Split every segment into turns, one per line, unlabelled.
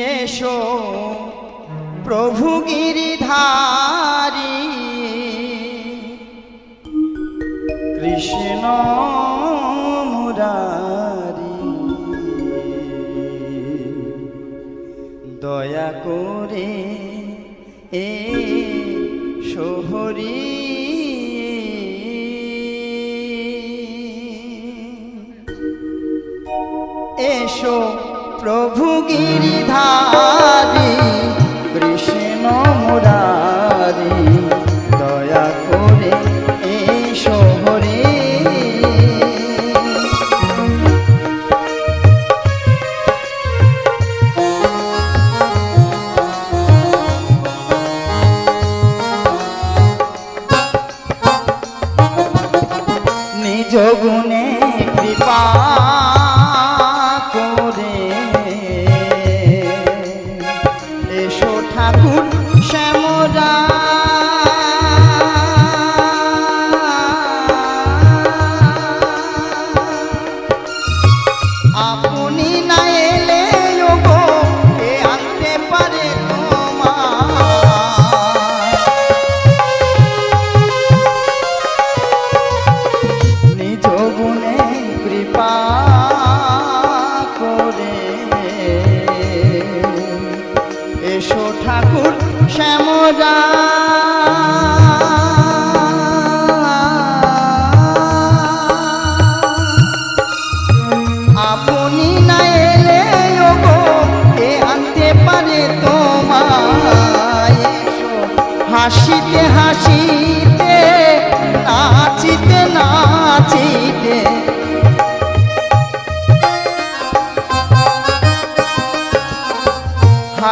এসো। প্রভু গিরিধারী। কৃষ্ণ মুরারি। দয়া করে এ শহরী এসো। প্রভু গিরিধারী কৃষ্ণ ঠাকুর শ্যামরা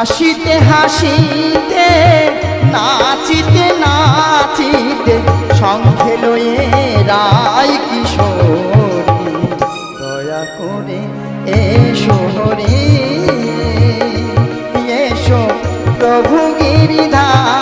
হাসিতে হাসিতে, নাচিতে নাচিতে সংখ্যে লয়ে রায় কিশোরী। দয়া করে এসো শোনরে এসো প্রভু গিরিধারী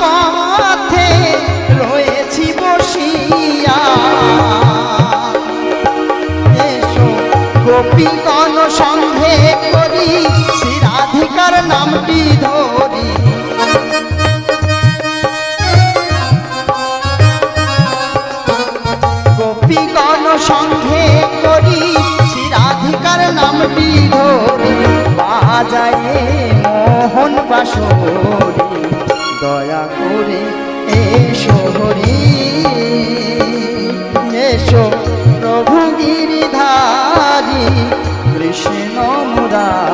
পথে রয়েছি বসিয়া। এসো নামটি ধরি। গোপীগণ সঙ্গে করি নামটি ধরি। বাজায় মোহন বাসরি। দয়া করে এসো হরি। এসো প্রভু গিরিধারী কৃষ্ণ মুরারি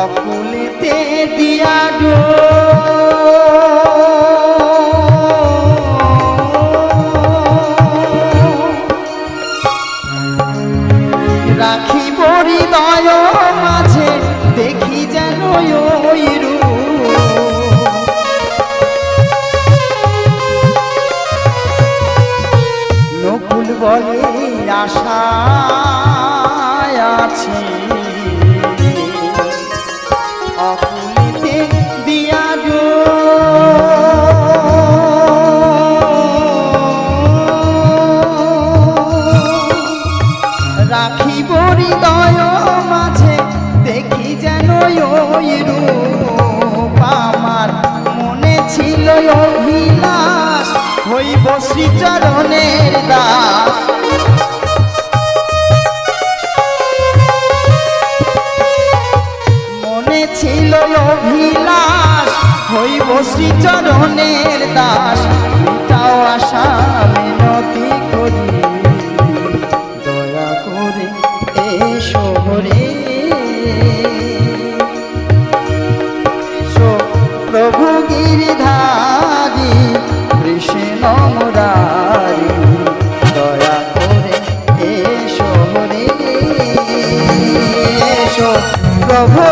অকুলেতে দিয়া গো। রাখিব হৃদয় মাঝে দেখি যেন ওই নকুল বলে আশা আছি। হইব চরণের দাস। মনে ছিল অভিলাষ হইব চরণের দাস। তাও আশা মিনতি এসো প্রভু গিরিধারী